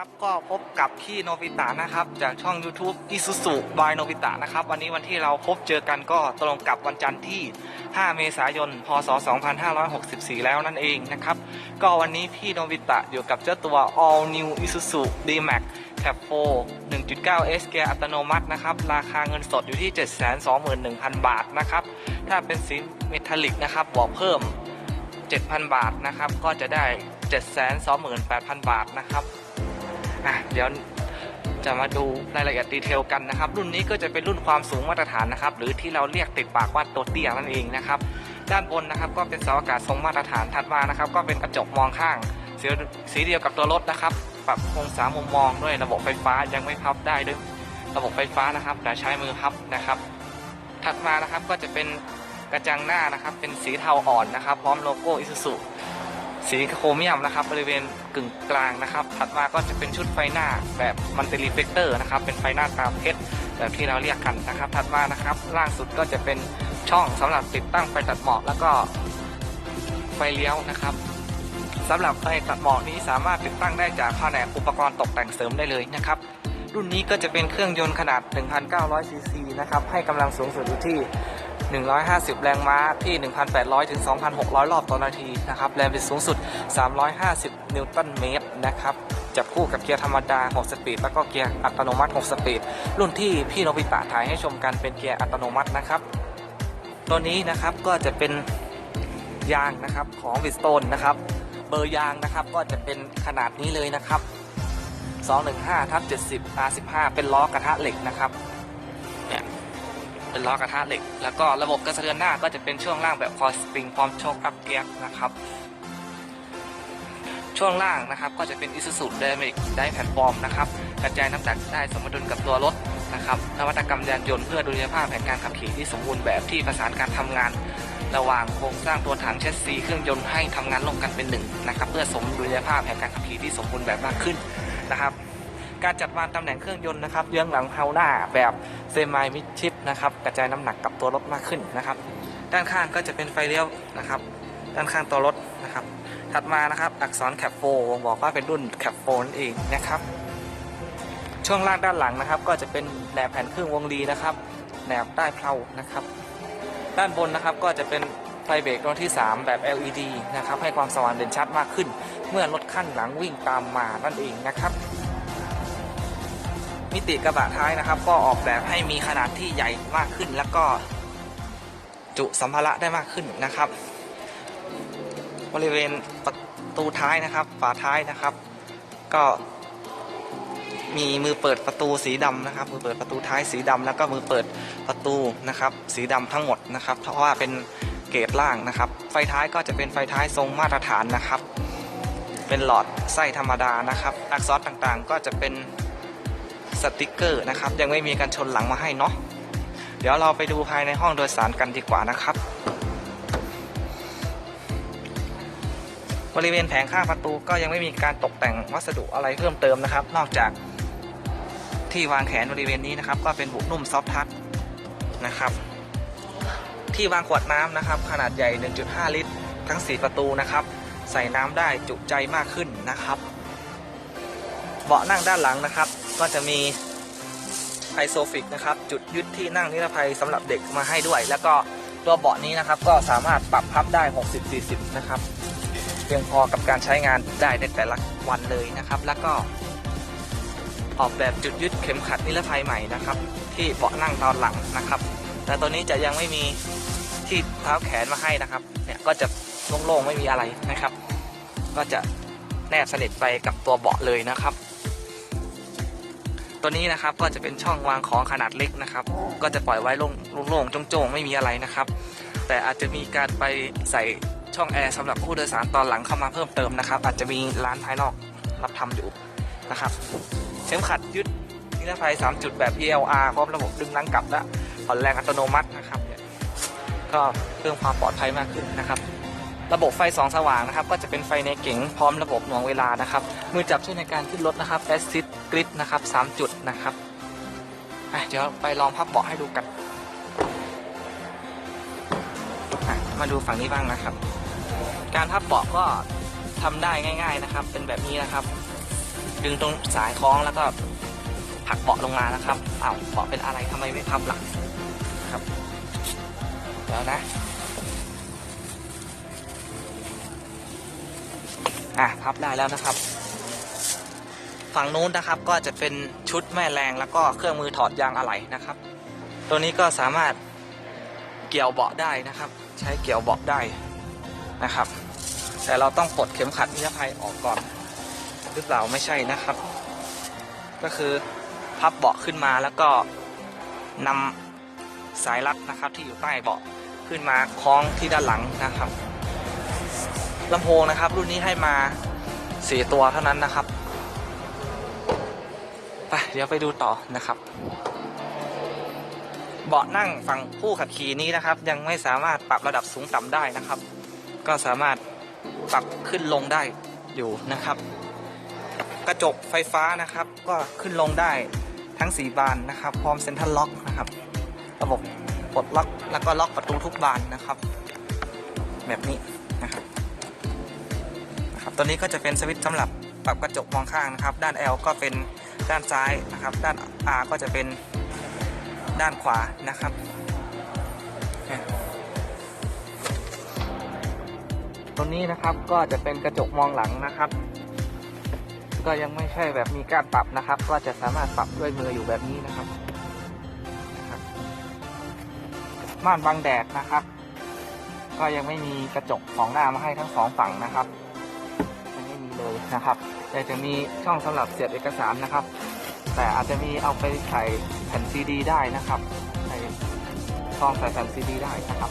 ครับก็พบกับพี่โนบิตะนะครับ จากช่อง YouTube Isuzu by โนบิตะนะครับ วันนี้วันที่เราพบเจอกันก็ตรงกับวันจันทร์ที่ 5 เมษายน พศ 2564 แล้วนั่นเองนะครับ ก็วันนี้พี่โนบิตะอยู่กับเจ้าตัว All New Isuzu D-Max Cab 4 1.9 S เกียร์อัตโนมัตินะครับ ราคาเงินสดอยู่ที่ 721,000 บาทนะครับ ถ้าเป็นสีเมทัลลิกนะครับบวกเพิ่ม 7,000 บาทนะครับ ก็จะได้ 728,000 บาทนะครับ อะเดี๋ยวจะมาดูรายละเอียดดีเทลกันนะครับ รุ่นนี้ก็จะเป็นรุ่นความสูงมาตรฐานนะครับ หรือที่เราเรียกติดปากว่าตัวเตี้ยนั่นเองนะครับ ด้านบนนะครับก็เป็นเสาอากาศทรงมาตรฐานถัดมานะครับ ก็เป็นกระจกมองข้างสีสีเดียวกับตัวรถนะครับ ปรับองศามุมมองด้วยระบบไฟฟ้ายังไม่พับได้ด้วยระบบไฟฟ้านะครับแต่ใช้มือพับนะครับ ถัดมานะครับก็จะเป็นกระจังหน้านะครับ เป็นสีเทาอ่อนนะครับ พร้อมโลโก้อิซูซุ สีโครเมียมนะครับบริเวณกึ่งกลางนะครับถัดมาก็จะเป็นชุดไฟหน้าแบบมันเตรีเฟกเตอร์นะครับเป็นไฟหน้าตามเพชรแบบที่เราเรียกกันนะครับ ถัดมานะครับล่างสุดก็จะเป็นช่องสำหรับติดตั้งไฟตัดหมอกแล้วก็ไฟเลี้ยวนะครับสำหรับไฟตัดหมอกนี้สามารถติดตั้งได้จากแผนกอุปกรณ์ตกแต่งเสริมได้เลยนะครับ รุ่นนี้ก็จะเป็นเครื่องยนต์ขนาด 1,900ซีซีนะครับให้กำลังสูงสุดอยู่ที่ 150 แรงม้าที่ 1,800 ถึง 2,600 รอบต่อนาทีนะครับ แรงบิดสูงสุด 350 นิวตันเมตรนะครับจับคู่กับเกียร์ธรรมดา 6 สปีด แล้วก็เกียร์อัตโนมัติ 6 สปีด รุ่นที่พี่โนบิตะถ่ายให้ชมกันเป็นเกียร์อัตโนมัตินะครับ ตัวนี้นะครับก็จะเป็นยางนะครับของวิสโตนนะครับ เบอร์ยางนะครับก็จะเป็นขนาดนี้เลยนะครับ 215ทับ70 R15 เป็นล้อกระทะเหล็กนะครับ เป็นล้อกระทะเหล็ก แล้วก็ระบบกระเทือนหน้าก็จะเป็นช่วงล่างแบบคอสปริงพร้อมโชคอัพเกียร์นะครับ ช่วงล่างนะครับก็จะเป็น Isuzu Dynamic ได้แพลตฟอร์มนะครับกระจายน้ำหนักได้สมดุลกับตัวรถนะครับนวัตกรรมยานยนต์เพื่อดุลยภาพแห่งการขับขี่ที่สมบูรณ์แบบที่ประสานการทำงาน ระหว่างโครงสร้างตัวถังแชสซีเครื่องยนต์ให้ทำงานร่วมกันเป็นหนึ่งนะครับเพื่อสมดุลยภาพแห่งการขับขี่ที่สมบูรณ์แบบมากขึ้นนะครับการจัดวางตำแหน่งเครื่องยนต์นะครับเยื้องหลังเฮาหน้าแบบเซมายมิดชิป นะครับกระจายน้ำหนักกับตัวรถมากขึ้นนะครับ ด้านข้างก็จะเป็นไฟเลี้ยวนะครับ ด้านข้างตัวรถนะครับ ถัดมานะครับอักษรแคปโฟบ่งบอกว่าเป็นรุ่นแคปโฟนั่นเองนะครับ ช่วงล่างด้านหลังนะครับ ก็จะเป็นแหนบแผ่นครึ่งวงรีนะครับแหนบใต้เพลานะครับ ด้านบนนะครับก็จะเป็นไฟเบรกดวงที่ 3 แบบ LED นะครับให้ความสว่างเด่นชัดมากขึ้น เมื่อรถขั้นหลังวิ่งตามมานั่นเองนะครับ มิติกระบะท้ายนะครับ ก็ออกแบบให้มีขนาดที่ใหญ่มากขึ้น แล้วก็จุสัมภาระได้มากขึ้นนะครับ บริเวณประตูท้ายนะครับ ฝาท้ายนะครับ ก็มีมือเปิดประตูสีดำนะครับ มือเปิดประตูท้ายสีดำแล้วก็มือเปิดประตูนะครับ สีดำทั้งหมดนะครับ เพราะว่าเป็นเกรดล่างนะครับ ไฟท้ายก็จะเป็นไฟท้ายทรงมาตรฐานนะครับ เป็นหลอดไส้ธรรมดานะครับ อักษรต่างๆก็จะเป็น สติกเกอร์นะครับ ยังไม่มีการชนหลังมาให้เนาะเดี๋ยวเราไปดูภายในห้องโดยสารกันดีกว่านะครับ บริเวณแผงข้างประตูก็ยังไม่มีการตกแต่งวัสดุอะไรเพิ่มเติมนะครับ นอกจากที่วางแขนบริเวณนี้นะครับ ก็เป็นบุกนุ่มซอฟทัชนะครับ ที่วางขวดน้ำนะครับ ขนาดใหญ่ 1.5 ลิตร ทั้ง 4 ประตูนะครับ ใส่น้ำได้จุใจมากขึ้นนะครับ เบาะนั่งด้านหลังนะครับ ก็จะมีไอโซฟิกนะครับ จุดยึดที่นั่งนิรภัยสำหรับเด็กมาให้ด้วย แล้วก็ตัวเบาะนี้นะครับ ก็สามารถปรับพับได้ 60-40 นะครับเพียงพอกับการใช้งานได้ในแต่ละวันเลยนะครับ แล้วก็ ออกแบบจุดยึดเข็มขัดนิรภัยใหม่นะครับ ที่เบาะนั่งตอนหลังนะครับ แต่ตัวนี้จะยังไม่มีที่เท้าแขนมาให้นะครับ เนี่ยก็จะโล่งๆไม่มีอะไรนะครับ ก็จะแนบสนิทไปกับตัวเบาะเลยนะครับ ตัวนี้นะครับก็จะเป็นช่องวางของขนาดเล็กนะครับ ก็จะปล่อยไว้โล่งโล่งๆโจงๆ ไม่มีอะไรนะครับ แต่อาจจะมีการไปใส่ช่องแอร์สำหรับผู้โดยสารตอนหลังเข้ามาเพิ่มเติมนะครับ อาจจะมีร้านภายนอกรับทำอยู่นะครับเข็มขัดยึดนิรภัย 3 จุดแบบ ELR พร้อมระบบดึงลังกลับและผ่อนแรงอัตโนมัตินะครับ ก็เพิ่มความปลอดภัยมากขึ้นนะครับ ระบบไฟสองสว่างนะครับก็จะเป็นไฟในเก๋งพร้อมระบบหน่วงเวลานะครับมือจับช่วยในการขึ้นรถนะครับ Assist Grip นะครับ3จุดนะครับเดี๋ยวไปลองพับเบาะให้ดูกันมาดูฝั่งนี้บ้างนะครับ การพับเบาะก็ทำได้ง่าย ๆนะครับ เป็นแบบนี้นะครับ ดึงตรงสายคล้องแล้วก็ผลักเบาะลงมานะครับอ้าวเบาะเป็นอะไรทำไมไม่พับหลังครับ แล้วนะ อะพับได้แล้วนะครับ ฝั่งนู้นนะครับก็จะเป็นชุดแม่แรงแล้วก็เครื่องมือถอดยางอะไหล่นะครับ ตัวนี้ก็สามารถเกี่ยวเบาะได้นะครับ ใช้เกี่ยวเบาะได้นะครับ แต่เราต้องปลดเข็มขัดนิรภัยออกก่อน หรือเปล่าไม่ใช่นะครับ ก็คือพับเบาะขึ้นมาแล้วก็นำสายรัดนะครับที่อยู่ใต้เบาะขึ้นมาคล้องที่ด้านหลังนะครับ ลำโพงนะครับ รุ่นนี้ให้มาสี่ตัวเท่านั้นนะครับไปเดี๋ยวไปดูต่อนะครับ เบาะนั่งฝั่งผู้ขับขี่นี้นะครับ ยังไม่สามารถปรับระดับสูงต่ำได้นะครับ ก็สามารถปรับขึ้นลงได้อยู่นะครับ กระจกไฟฟ้านะครับ ก็ขึ้นลงได้ทั้ง4บานนะครับ พร้อมเซ็นทรัลล็อกนะครับ ระบบปลดล็อกแล้วก็ล็อกประตูทุกบานนะครับ แบบนี้ นะครับตัวนี้ก็จะเป็นสวิตช์สำหรับปรับกระจกมองข้างนะครับ ด้าน L ก็เป็นด้านซ้ายนะครับ ด้าน R ก็จะเป็นด้านขวานะครับตัวนี้นะครับก็จะเป็นกระจกมองหลังนะครับ ก็ยังไม่ใช่แบบมีการปรับนะครับ ก็จะสามารถปรับด้วยมืออยู่แบบนี้นะครับม่านบังแดดนะครับ ก็ยังไม่มีกระจกของหน้ามาให้ทั้งสองฝั่งนะครับ เลยนะครับ แต่จะมีช่องสำหรับเสียบเอกสารนะครับ แต่อาจจะมีเอาไปใส่แผ่นซีดีได้นะครับใส่ช่องใส่แผ่นซีดีได้นะครับ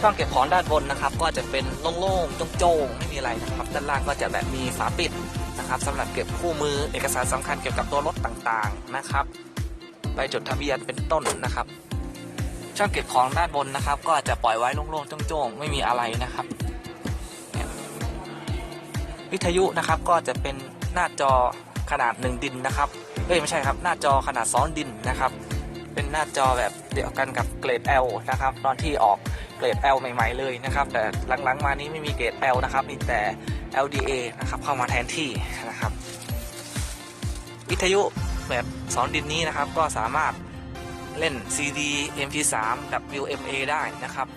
ช่องเก็บของด้านบนนะครับ ก็จะเป็นโล่งๆโจ่งๆไม่มีอะไรนะครับ ด้านล่างก็จะแบบมีฝาปิดนะครับสำหรับเก็บคู่มือเอกสารสำคัญเกี่ยวกับตัวรถต่างๆนะครับใบจดทะเบียนเป็นต้นนะครับ ช่องเก็บของด้านบนนะครับ ก็จะปล่อยไว้โล่งๆโจ่งๆไม่มีอะไรนะครับ วิทยุนะครับก็จะเป็นหน้าจอขนาดหนึ่งดินนะครับเอ้ยไม่ใช่ครับหน้าจอขนาดสองดินนะครับ เป็นหน้าจอแบบเดียวกันกับเกรด L นะครับ ตอนที่ออกเกรด L ใหม่ๆเลยนะครับ แต่หลังๆมานี้ไม่มีเกรด L นะครับมีแต่ LDA นะครับเข้ามาแทนที่นะครับ วิทยุแบบสอนดินนี้นะครับก็สามารถเล่น CD MP3 WMA ได้นะครับ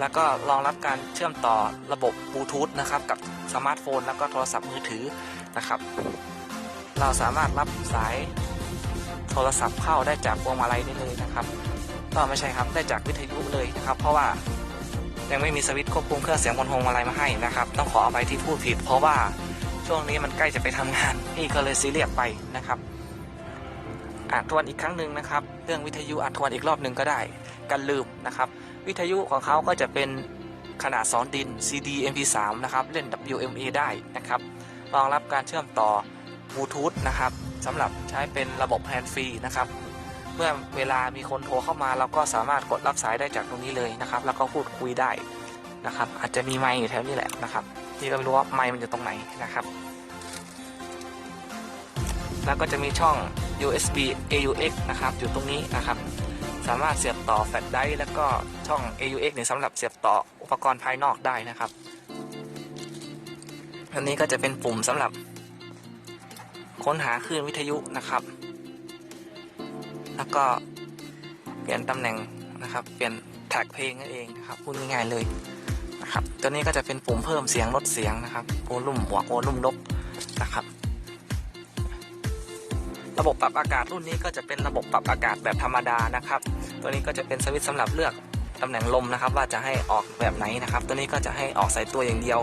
แล้วก็รองรับการเชื่อมต่อระบบบลูทูธนะครับกับสมาร์ทโฟน แล้วก็โทรศัพท์มือถือนะครับ เราสามารถรับสายโทรศัพท์เข้าได้จากพวงมาลัยได้เลยนะครับก็ไม่ใช่ครับได้จากวิทยุเลยนะครับ เพราะว่ายังไม่มีสวิตช์ควบคุมเครื่องเสียงบนพวงมาลัยมาให้นะครับ ต้องขออภัยที่พูดผิด เพราะว่าช่วงนี้มันใกล้จะไปทำงานพี่ก็เลยซีเรียสไปนะครับอ่านทวนอีกครั้งหนึ่งนะครับ เรื่องวิทยุอ่านทวนอีกรอบหนึ่งก็ได้ กันลืมนะครับ วิทยุของเขาก็จะเป็นขนาดสอนดิน CD MP3 นะครับเล่น WMA ได้นะครับรองรับการเชื่อมต่อบลูทูธนะครับสำหรับใช้เป็นระบบแฮนด์ฟรีนะครับ เมื่อเวลามีคนโทรเข้ามาเราก็สามารถกดรับสายได้จากตรงนี้เลยนะครับ แล้วก็พูดคุยได้นะครับ อาจจะมีไมค์อยู่แถวนี้แหละนะครับที่ก็ไม่รู้ว่าไมค์มันอยู่ตรงไหนนะครับ แล้วก็จะมีช่อง USB AUX นะครับอยู่ตรงนี้นะครับ สามารถเสียบต่อแฟลชไดร์แล้วก็ช่อง AUX เนี่ยสำหรับเสียบต่ออุปกรณ์ภายนอกได้นะครับ อันนี้ก็จะเป็นปุ่มสำหรับ ค้นหาคลื่นวิทยุนะครับ แล้วก็เปลี่ยนตำแหน่งนะครับ เปลี่ยนแท็กเพลงนั่นเองนะครับพูดง่ายๆเลยนะครับ ตัวนี้ก็จะเป็นปุ่มเพิ่มเสียงลดเสียงนะครับโอลุ่มหัวโอลุ่มลบนะครับ ระบบปรับอากาศรุ่นนี้ก็จะเป็นระบบปรับอากาศแบบธรรมดานะครับ ตัวนี้ก็จะเป็นสวิตช์สำหรับเลือกตำแหน่งลมนะครับ ว่าจะให้ออกแบบไหนนะครับ ตัวนี้ก็จะให้ออกใส่ตัวอย่างเดียว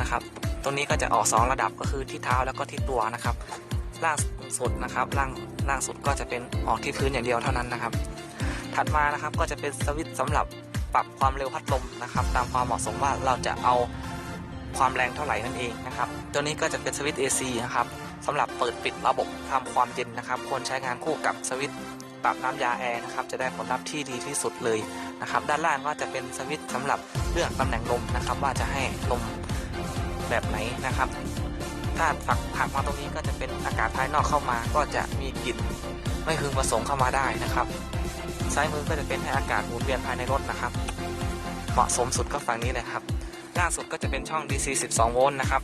นะครับ ตัวนี้ก็จะออก 2 ระดับก็คือที่เท้าแล้วก็ที่ตัวนะครับ ล่างสุดนะครับ ล่างล่างสุดก็จะเป็นออกที่พื้นอย่างเดียวเท่านั้นนะครับ ถัดมานะครับก็จะเป็นสวิตช์สำหรับปรับความเร็วพัดลมนะครับ ตามความเหมาะสมว่าเราจะเอาความแรงเท่าไหร่นั่นเองนะครับ ตัวนี้ก็จะเป็นสวิตช์ AC นะครับ สำหรับเปิดปิดระบบทำความเย็นนะครับ ควรใช้งานคู่กับสวิตช์ปรับน้ำยาแอร์นะครับจะได้ผลลัพธ์ที่ดีที่สุดเลยนะครับ ด้านล่างก็จะเป็นสวิตช์สำหรับเลือกตำแหน่งลมนะครับ ว่าจะให้ลมแบบไหนนะครับ ถ้าฝักผักมาตรงนี้ก็จะเป็นอากาศภายนอกเข้ามา ก็จะมีกลิ่นไม่พึงประสงค์เข้ามาได้นะครับซ้ายมือก็จะเป็นให้อากาศหมุนเวียนภายในรถนะครับ เหมาะสมสุดก็ฝั่งนี้เลยครับล่างสุดก็จะเป็นช่อง DC 12 โวลต์นะครับ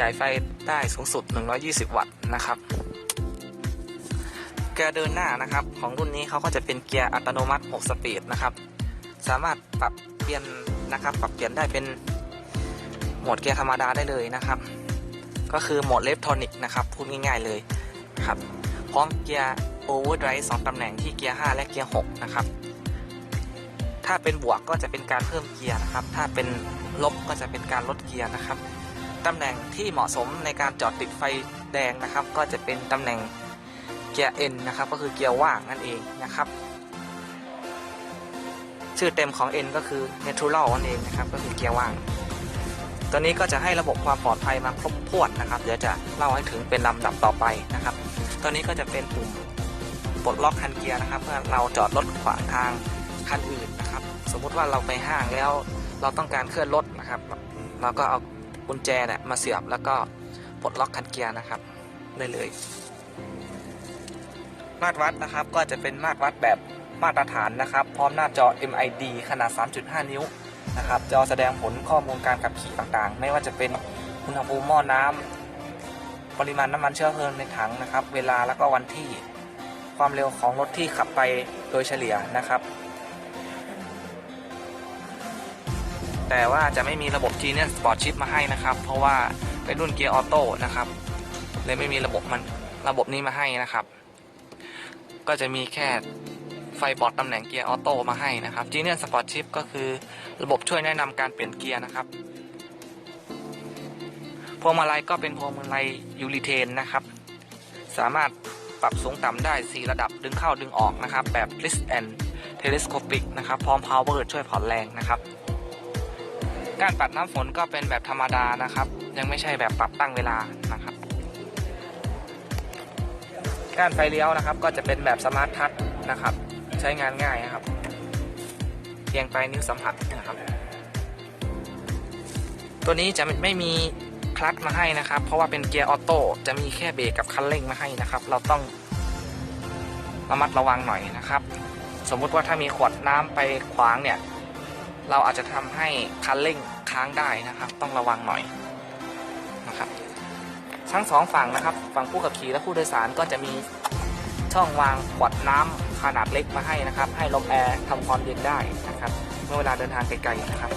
จ่ายไฟได้สูงสุด 120 วัตต์นะครับเกียร์เดินหน้านะครับ ของรุ่นนี้เขาก็จะเป็นเกียร์อัตโนมัติ 6 สปีดนะครับ สามารถปรับเปลี่ยนนะครับ ปรับเปลี่ยนได้เป็นโหมดเกียร์ธรรมดาได้เลยนะครับ ก็คือโหมดเลฟทอนิกนะครับ พูดง่ายๆเลยครับ พร้อมเกียร์โอเวอร์ไดรฟ์สองตำแหน่งที่เกียร์ 5 และเกียร์ 6 นะครับ ถ้าเป็นบวกก็จะเป็นการเพิ่มเกียร์นะครับ ถ้าเป็นลบก็จะเป็นการลดเกียร์นะครับ ตำแหน่งที่เหมาะสมในการจอดติดไฟแดงนะครับ ก็จะเป็นตำแหน่งเกียร์ N นะครับ ก็คือเกียร์ว่างนั่นเองนะครับ ชื่อเต็มของ N ก็คือ Natural นั่นเองนะครับ ก็คือเกียร์ว่าง ตัวนี้ก็จะให้ระบบความปลอดภัยมาครบถ้วนนะครับ เดี๋ยวจะเล่าให้ถึงเป็นลำดับต่อไปนะครับ ตัวนี้ก็จะเป็นปุ่มปลดล็อกคันเกียร์นะครับ เมื่อเราจอดรถขวางทางคันอื่นนะครับ สมมุติว่าเราไปห้างแล้วเราต้องการเคลื่อนรถนะครับ เราก็เอา กุญแจเนี่ยมาเสียบแล้วก็ปลดล็อกคันเกียร์นะครับได้เลย มาตรวัดนะครับก็จะเป็นมาตรวัดแบบมาตรฐานนะครับ พร้อมหน้าจอ MID ขนาด 3.5 นิ้วนะครับจอแสดงผลข้อมูลการขับขี่ต่างๆ ไม่ว่าจะเป็นอุณหภูมิหม้อน้ำปริมาณน้ำมันเชื้อเพลิงในถังนะครับ เวลาแล้วก็วันที่ความเร็วของรถที่ขับไปโดยเฉลี่ยนะครับ แต่ว่าจะไม่มีระบบ Genius Sport Chip มาให้นะครับ เพราะว่าเป็นรุ่นเกียร์ออโต้นะครับเลยไม่มีระบบมันระบบนี้มาให้นะครับ ก็จะมีแค่ไฟบอร์ดตำแหน่งเกียร์ออโต้มาให้นะครับ Genius Sport Chip ก็คือระบบช่วยแนะนำการเปลี่ยนเกียร์นะครับพวงมาลัยก็เป็นพวงมาลัยยูริเทนนะครับ สามารถปรับสูงต่ำได้ 4 ระดับดึงเข้าดึงออกนะครับ แบบ twist and telescopic นะครับ พร้อม power ช่วยผ่อนแรงนะครับ การปัดน้ำฝนก็เป็นแบบธรรมดานะครับ ยังไม่ใช่แบบปรับตั้งเวลานะครับ การไฟเลี้ยวนะครับ ก็จะเป็นแบบสมาร์ททัชนะครับ ใช้งานง่ายนะครับเพียงไปนิ้วสัมผัสนะครับ ตัวนี้จะไม่มีคลัตช์มาให้นะครับ เพราะว่าเป็นเกียร์ออโต้จะมีแค่เบรกกับคันเร่งมาให้นะครับ เราต้องระมัดระวังหน่อยนะครับ สมมุติว่าถ้ามีขวดน้ำไปขวางเนี่ย เราอาจจะทำให้คันเร่งค้างได้นะครับ ต้องระวังหน่อยนะครับ ทั้งสองฝั่งนะครับ ฝั่งผู้ขับขี่และผู้โดยสารก็จะมีช่องวางขวดน้ำขนาดเล็กมาให้นะครับ ให้ลมแอร์ทำความเย็นได้นะครับ เมื่อเวลาเดินทางไกลๆนะครับ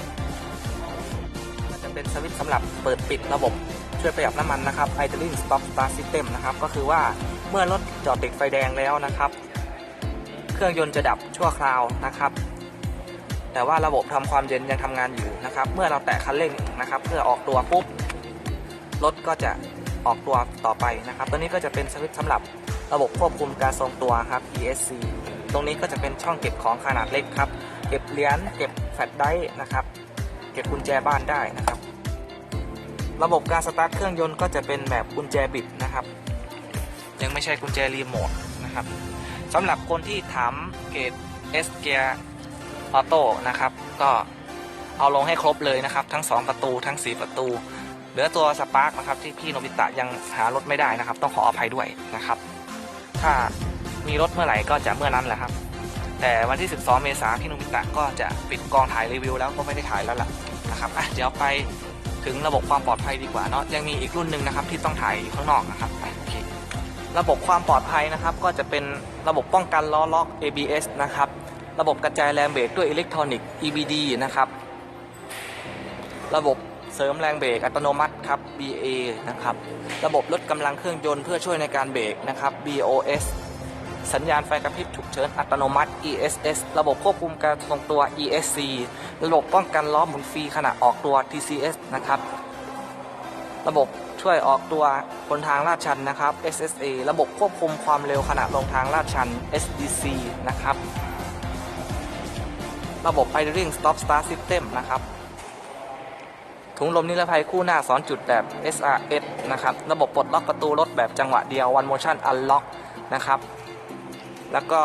ก็จะเป็นสวิตช์สำหรับเปิดปิดระบบช่วยประหยัดน้ำมันนะครับ idling stop start system นะครับ ก็คือว่าเมื่อรถจอดติดไฟแดงแล้วนะครับ เครื่องยนต์จะดับชั่วคราวนะครับ แต่ว่าระบบทำความเย็นยังทำงานอยู่นะครับ เมื่อเราแตะคันเร่งนะครับ เพื่อออกตัวปุ๊บรถก็จะออกตัวต่อไปนะครับ ตัวนี้ก็จะเป็นสวิตช์สำหรับระบบควบคุมการทรงตัวครับ ESC ตรงนี้ก็จะเป็นช่องเก็บของขนาดเล็กครับ เก็บเหรียญเก็บแฟลชไดรฟ์นะครับ เก็บกุญแจบ้านได้นะครับ ระบบการสตาร์ทเครื่องยนต์ก็จะเป็นแบบกุญแจบิดนะครับ ยังไม่ใช่กุญแจรีโมทนะครับสำหรับคนที่ถามเกรด S เกียร์ ออโต้นะครับ ก็เอาลงให้ครบเลยนะครับ ทั้ง 2 ประตูทั้ง 4 ประตู เหลือตัวสปาร์กนะครับที่พี่โนบิตะยังหารถไม่ได้นะครับ ต้องขออภัยด้วยนะครับ ถ้ามีรถเมื่อไหร่ก็จะเมื่อนั้นแหละครับ แต่วันที่ 12 เมษายนพี่โนบิตะก็จะปิดกองถ่ายรีวิวแล้วก็ไม่ได้ถ่ายแล้วล่ะนะครับอะเดี๋ยวไปถึงระบบความปลอดภัยดีกว่าเนาะยังมีอีกรุ่นหนึ่งนะครับที่ต้องถ่ายข้างนอกนะครับโอเคระบบความปลอดภัยนะครับ ก็จะเป็นระบบป้องกันล้อล็อก ABS นะครับ ระบบกระจายแรงเบรกด้วยอิเล็กทรอนิกส์ EBD นะครับ ระบบเสริมแรงเบรกอัตโนมัติครับ BA นะครับ ระบบลดกำลังเครื่องยนต์เพื่อช่วยในการเบรกนะครับ BOS สัญญาณไฟกระพริบฉุกเฉินอัตโนมัติ ESS ระบบควบคุมการทรงตัว ESC ระบบป้องกันล้อหมุนฟรีขณะออกตัว TCS นะครับ ระบบช่วยออกตัวบนทางลาดชันนะครับ SSA ระบบควบคุมความเร็วขณะลงทางลาดชัน SDC นะครับ ระบบ idling stop start system นะครับ ถุงลมนิรภัยคู่หน้า2จุดแบบ SRS นะครับ ระบบปลดล็อกประตูรถแบบจังหวะเดียว one motion unlock นะครับ แล้วก็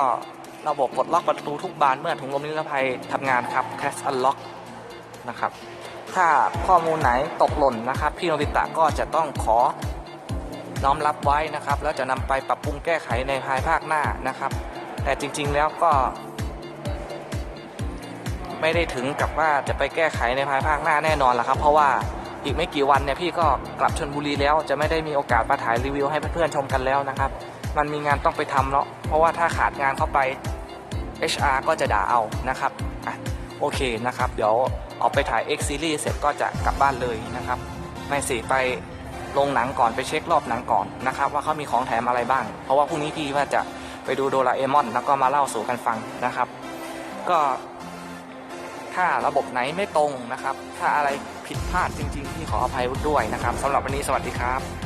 ระบบปลดล็อกประตูทุกบานเมื่อถุงลมนิรภัยทำงานครับ cash unlock นะครับ ถ้าข้อมูลไหนตกหล่นนะครับ พี่โนบิตะก็จะต้องขอน้อมรับไว้นะครับ แล้วจะนำไปปรับปรุงแก้ไขในภายภาคหน้านะครับ แต่จริงๆแล้วก็ ไม่ได้ถึงกับว่าจะไปแก้ไขในภายภาคหน้าแน่นอนละครับ เพราะว่าอีกไม่กี่วันเนี่ยพี่ก็กลับชนบุรีแล้ว จะไม่ได้มีโอกาสมาถ่ายรีวิวให้เพื่อนๆชมกันแล้วนะครับ มันมีงานต้องไปทำเนาะเพราะว่าถ้าขาดงานเข้าไป HR ก็จะด่าเอานะครับอะโอเคนะครับ เดี๋ยวออกไปถ่าย X Series เสร็จก็จะกลับบ้านเลยนะครับไม่สิไปลงหนังก่อนไปเช็ครอบหนังก่อนนะครับว่าเขามีของแถมอะไรบ้าง เพราะว่าพรุ่งนี้พี่ว่าจะไปดูโดราเอมอนแล้วก็มาเล่าสู่กันฟังนะครับ ก็ ถ้าระบบไหนไม่ตรงนะครับ ถ้าอะไรผิดพลาดจริง ๆ ที่ขออภัยด้วยนะครับสำหรับวันนี้สวัสดีครับ